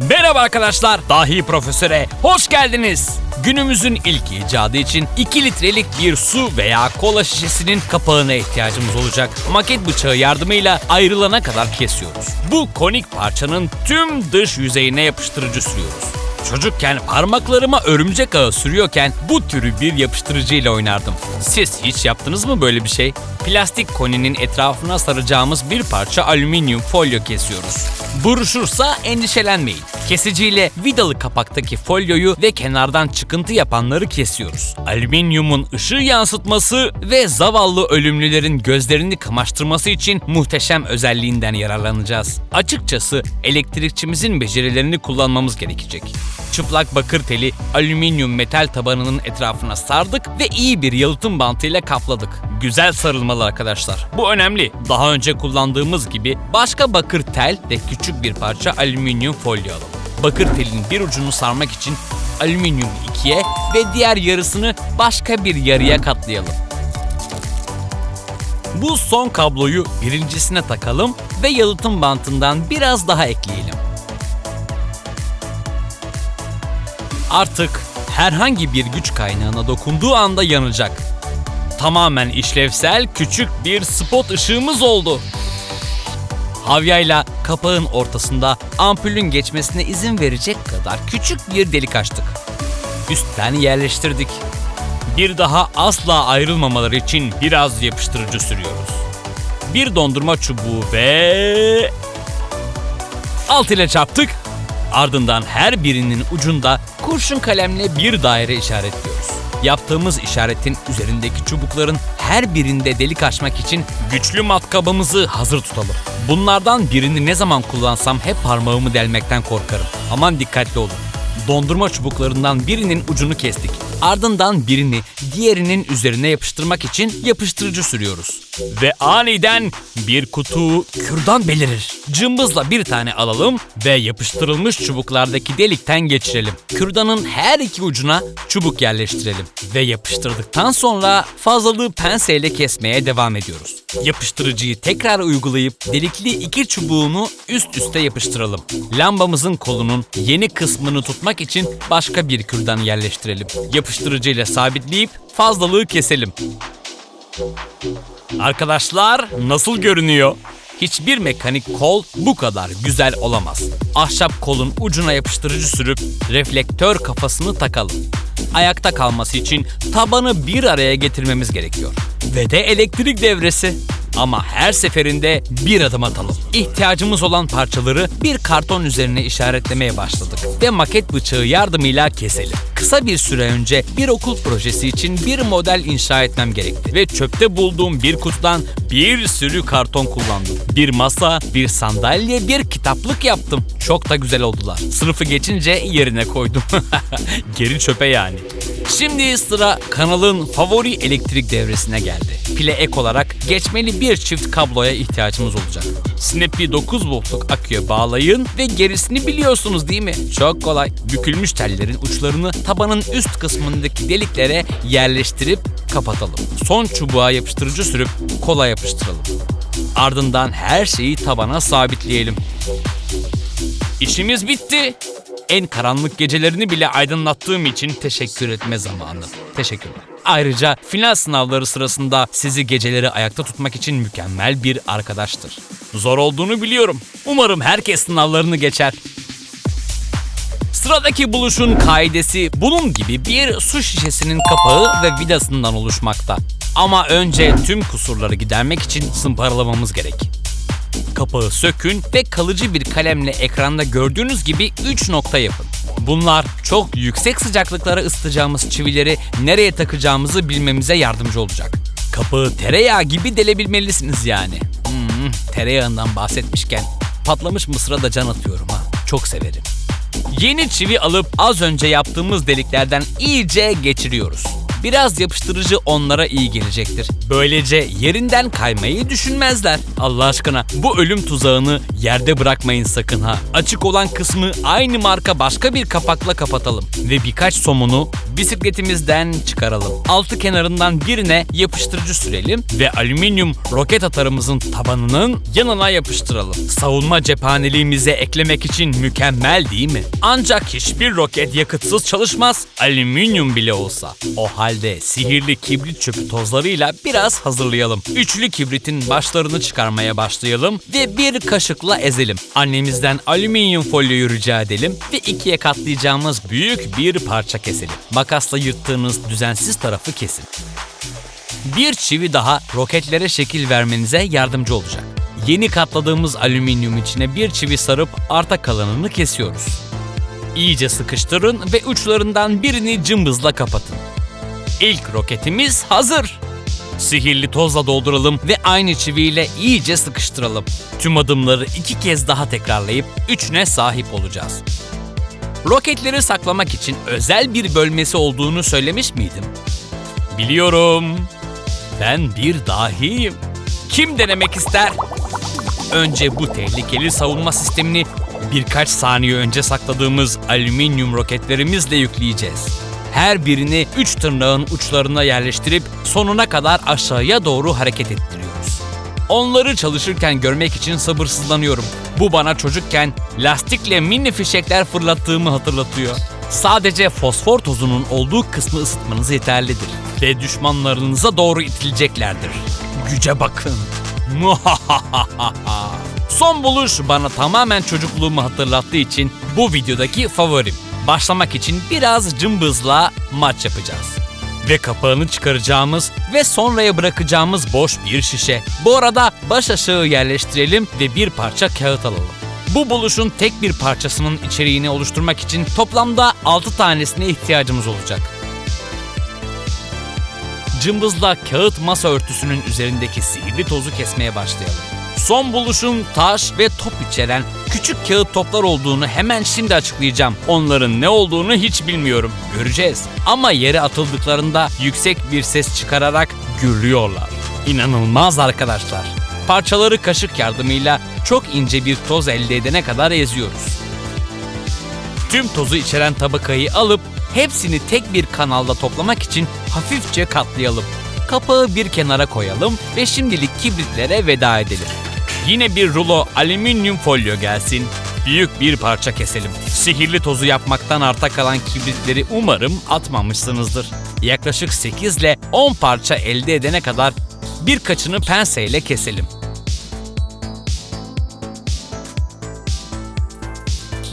Merhaba arkadaşlar, Dahi Profesör'e hoş geldiniz. Günümüzün ilk icadı için 2 litrelik bir su veya kola şişesinin kapağına ihtiyacımız olacak. Maket bıçağı yardımıyla ayrılana kadar kesiyoruz. Bu konik parçanın tüm dış yüzeyine yapıştırıcı sürüyoruz. Çocukken parmaklarıma örümcek ağı sürüyorken bu türü bir yapıştırıcıyla oynardım. Siz hiç yaptınız mı böyle bir şey? Plastik koninin etrafına saracağımız bir parça alüminyum folyo kesiyoruz. Buruşursa endişelenmeyin. Kesiciyle vidalı kapaktaki folyoyu ve kenardan çıkıntı yapanları kesiyoruz. Alüminyumun ışığı yansıtması ve zavallı ölümlülerin gözlerini kamaştırması için muhteşem özelliğinden yararlanacağız. Açıkçası elektrikçimizin becerilerini kullanmamız gerekecek. Çıplak bakır teli alüminyum metal tabanının etrafına sardık ve iyi bir yalıtım bantıyla kapladık. Güzel sarılmalı arkadaşlar. Bu önemli. Daha önce kullandığımız gibi başka bakır tel ve küçük bir parça alüminyum folyo alalım. Bakır telin bir ucunu sarmak için alüminyum ikiye ve diğer yarısını başka bir yarıya katlayalım. Bu son kabloyu birincisine takalım ve yalıtım bantından biraz daha ekleyelim. Artık herhangi bir güç kaynağına dokunduğu anda yanacak. Tamamen işlevsel küçük bir spot ışığımız oldu. Havyayla kapağın ortasında ampulün geçmesine izin verecek kadar küçük bir delik açtık. Üstten yerleştirdik. Bir daha asla ayrılmamaları için biraz yapıştırıcı sürüyoruz. Bir dondurma çubuğu ve alt ile çarptık. Ardından her birinin ucunda kurşun kalemle bir daire işaretliyoruz. Yaptığımız işaretin üzerindeki çubukların her birinde delik açmak için güçlü matkabımızı hazır tutalım. Bunlardan birini ne zaman kullansam hep parmağımı delmekten korkarım. Aman dikkatli olun. Dondurma çubuklarından birinin ucunu kestik. Ardından birini diğerinin üzerine yapıştırmak için yapıştırıcı sürüyoruz. Ve aniden bir kutu kürdan belirir. Cımbızla bir tane alalım ve yapıştırılmış çubuklardaki delikten geçirelim. Kürdanın her iki ucuna çubuk yerleştirelim. Ve yapıştırdıktan sonra fazlalığı penseyle kesmeye devam ediyoruz. Yapıştırıcıyı tekrar uygulayıp delikli iki çubuğunu üst üste yapıştıralım. Lambamızın kolunun yeni kısmını tutmak için başka bir kürdan yerleştirelim. Yapıştırıcıyla sabitleyip fazlalığı keselim. Arkadaşlar nasıl görünüyor? Hiçbir mekanik kol bu kadar güzel olamaz. Ahşap kolun ucuna yapıştırıcı sürüp reflektör kafasını takalım. Ayakta kalması için tabanı bir araya getirmemiz gerekiyor. Ve de elektrik devresi. Ama her seferinde bir adım atalım. İhtiyacımız olan parçaları bir karton üzerine işaretlemeye başladık ve maket bıçağı yardımıyla keselim. Kısa bir süre önce bir okul projesi için bir model inşa etmem gerekti ve çöpte bulduğum bir kutudan bir sürü karton kullandım. Bir masa, bir sandalye, bir kitaplık yaptım. Çok da güzel oldular. Sınıfı geçince yerine koydum. Geri çöpe yani. Şimdi sıra kanalın favori elektrik devresine geldi. Pile ek olarak geçmeli bir çift kabloya ihtiyacımız olacak. Snap'i 9 voltluk aküye bağlayın ve gerisini biliyorsunuz değil mi? Çok kolay. Bükülmüş tellerin uçlarını tabanın üst kısmındaki deliklere yerleştirip kapatalım. Son çubuğa yapıştırıcı sürüp kola yapıştıralım. Ardından her şeyi tabana sabitleyelim. İşimiz bitti. En karanlık gecelerini bile aydınlattığım için teşekkür etme zamanı. Teşekkürler. Ayrıca final sınavları sırasında sizi geceleri ayakta tutmak için mükemmel bir arkadaştır. Zor olduğunu biliyorum. Umarım herkes sınavlarını geçer. Sıradaki buluşun kaidesi bunun gibi bir su şişesinin kapağı ve vidasından oluşmakta. Ama önce tüm kusurları gidermek için sımparalamamız gerek. Kapağı sökün ve kalıcı bir kalemle ekranda gördüğünüz gibi 3 nokta yapın. Bunlar çok yüksek sıcaklıklara ısıtacağımız çivileri nereye takacağımızı bilmemize yardımcı olacak. Kapağı tereyağı gibi delebilmelisiniz yani. Hmm, tereyağından bahsetmişken patlamış mısıra da can atıyorum ha. Çok severim. Yeni çivi alıp az önce yaptığımız deliklerden iyice geçiriyoruz. Biraz yapıştırıcı onlara iyi gelecektir. Böylece yerinden kaymayı düşünmezler. Allah aşkına bu ölüm tuzağını yerde bırakmayın sakın ha. Açık olan kısmı aynı marka başka bir kapakla kapatalım. Ve birkaç somunu bisikletimizden çıkaralım. Altı kenarından birine yapıştırıcı sürelim ve alüminyum roket atarımızın tabanının yanına yapıştıralım. Savunma cephaneliğimize eklemek için mükemmel değil mi? Ancak hiçbir roket yakıtsız çalışmaz, alüminyum bile olsa. O halde sihirli kibrit çöpü tozlarıyla biraz hazırlayalım. Üçlü kibritin başlarını çıkarmaya başlayalım ve bir kaşıkla ezelim. Annemizden alüminyum folyoyu rica edelim ve ikiye katlayacağımız büyük bir parça keselim. Makasla yırttığınız düzensiz tarafı kesin. Bir çivi daha roketlere şekil vermenize yardımcı olacak. Yeni katladığımız alüminyum içine bir çivi sarıp arta kalanını kesiyoruz. İyice sıkıştırın ve uçlarından birini cımbızla kapatın. İlk roketimiz hazır. Sihirli tozla dolduralım ve aynı çiviyle iyice sıkıştıralım. Tüm adımları iki kez daha tekrarlayıp üçüne sahip olacağız. Roketleri saklamak için özel bir bölmesi olduğunu söylemiş miydim? Biliyorum. Ben bir dahiyim. Kim denemek ister? Önce bu tehlikeli savunma sistemini birkaç saniye önce sakladığımız alüminyum roketlerimizle yükleyeceğiz. Her birini üç tırnağın uçlarına yerleştirip sonuna kadar aşağıya doğru hareket ettiriyoruz. Onları çalışırken görmek için sabırsızlanıyorum. Bu bana çocukken lastikle mini fişekler fırlattığımı hatırlatıyor. Sadece fosfor tozunun olduğu kısmı ısıtmanız yeterlidir. Ve düşmanlarınıza doğru itileceklerdir. Güce bakın. Son buluş bana tamamen çocukluğumu hatırlattığı için bu videodaki favorim. Başlamak için biraz cımbızla maç yapacağız. Ve kapağını çıkaracağımız ve sonraya bırakacağımız boş bir şişe. Bu arada baş aşağı yerleştirelim ve bir parça kağıt alalım. Bu buluşun tek bir parçasının içeriğini oluşturmak için toplamda 6 tanesine ihtiyacımız olacak. Cımbızla kağıt masa örtüsünün üzerindeki sihirli tozu kesmeye başlayalım. Son buluşun taş ve top içeren küçük kağıt toplar olduğunu hemen şimdi açıklayacağım. Onların ne olduğunu hiç bilmiyorum. Göreceğiz. Ama yere atıldıklarında yüksek bir ses çıkararak gürlüyorlar. İnanılmaz arkadaşlar. Parçaları kaşık yardımıyla çok ince bir toz elde edene kadar eziyoruz. Tüm tozu içeren tabakayı alıp hepsini tek bir kanalda toplamak için hafifçe katlayalım. Kapağı bir kenara koyalım ve şimdilik kibritlere veda edelim. Yine bir rulo alüminyum folyo gelsin. Büyük bir parça keselim. Sihirli tozu yapmaktan arta kalan kibritleri umarım atmamışsınızdır. Yaklaşık 8 ile 10 parça elde edene kadar birkaçını penseyle keselim.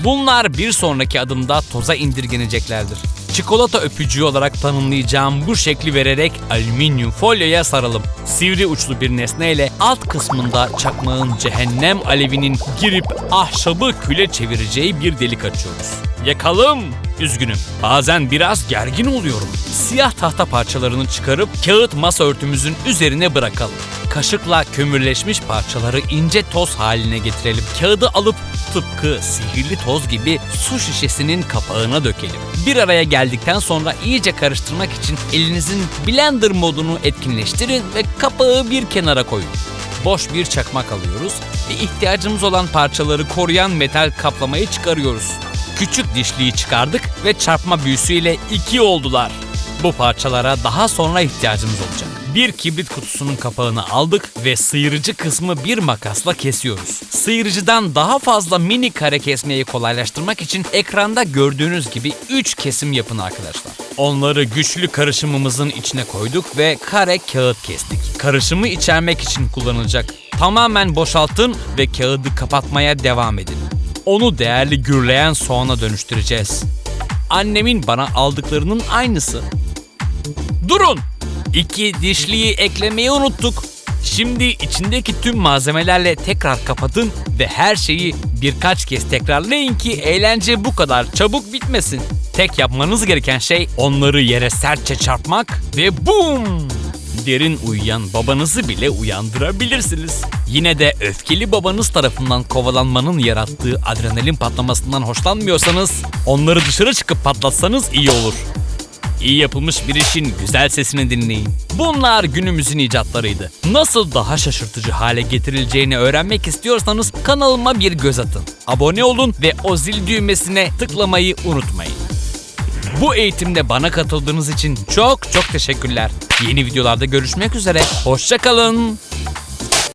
Bunlar bir sonraki adımda toza indirgeneceklerdir. Çikolata öpücüğü olarak tanımlayacağım bu şekli vererek alüminyum folyoya saralım. Sivri uçlu bir nesneyle alt kısmında çakmağın cehennem alevinin girip ahşabı küle çevireceği bir delik açıyoruz. Yakalım! Üzgünüm. Bazen biraz gergin oluyorum. Siyah tahta parçalarını çıkarıp kağıt masa örtümüzün üzerine bırakalım. Kaşıkla kömürleşmiş parçaları ince toz haline getirelim. Kağıdı alıp tıpkı sihirli toz gibi su şişesinin kapağına dökelim. Bir araya geldikten sonra iyice karıştırmak için elinizin blender modunu etkinleştirin ve kapağı bir kenara koyun. Boş bir çakmak alıyoruz ve ihtiyacımız olan parçaları koruyan metal kaplamayı çıkarıyoruz. Küçük dişliği çıkardık ve çarpma büyüsüyle iki oldular. Bu parçalara daha sonra ihtiyacımız olacak. Bir kibrit kutusunun kapağını aldık ve sıyırıcı kısmı bir makasla kesiyoruz. Sıyırıcıdan daha fazla mini kare kesmeyi kolaylaştırmak için ekranda gördüğünüz gibi 3 kesim yapın arkadaşlar. Onları güçlü karışımımızın içine koyduk ve kare kağıt kestik. Karışımı içermek için kullanılacak. Tamamen boşaltın ve kağıdı kapatmaya devam edin. Onu değerli gürleyen soğana dönüştüreceğiz. Annemin bana aldıklarının aynısı. Durun! İki dişliyi eklemeyi unuttuk. Şimdi içindeki tüm malzemelerle tekrar kapatın ve her şeyi birkaç kez tekrarlayın ki eğlence bu kadar çabuk bitmesin. Tek yapmanız gereken şey onları yere sertçe çarpmak ve BOOM! Derin uyuyan babanızı bile uyandırabilirsiniz. Yine de öfkeli babanız tarafından kovalanmanın yarattığı adrenalin patlamasından hoşlanmıyorsanız onları dışarı çıkıp patlatsanız iyi olur. İyi yapılmış bir işin güzel sesini dinleyin. Bunlar günümüzün icatlarıydı. Nasıl daha şaşırtıcı hale getirileceğini öğrenmek istiyorsanız kanalıma bir göz atın. Abone olun ve o zil düğmesine tıklamayı unutmayın. Bu eğitimde bana katıldığınız için çok çok teşekkürler. Yeni videolarda görüşmek üzere. Hoşçakalın.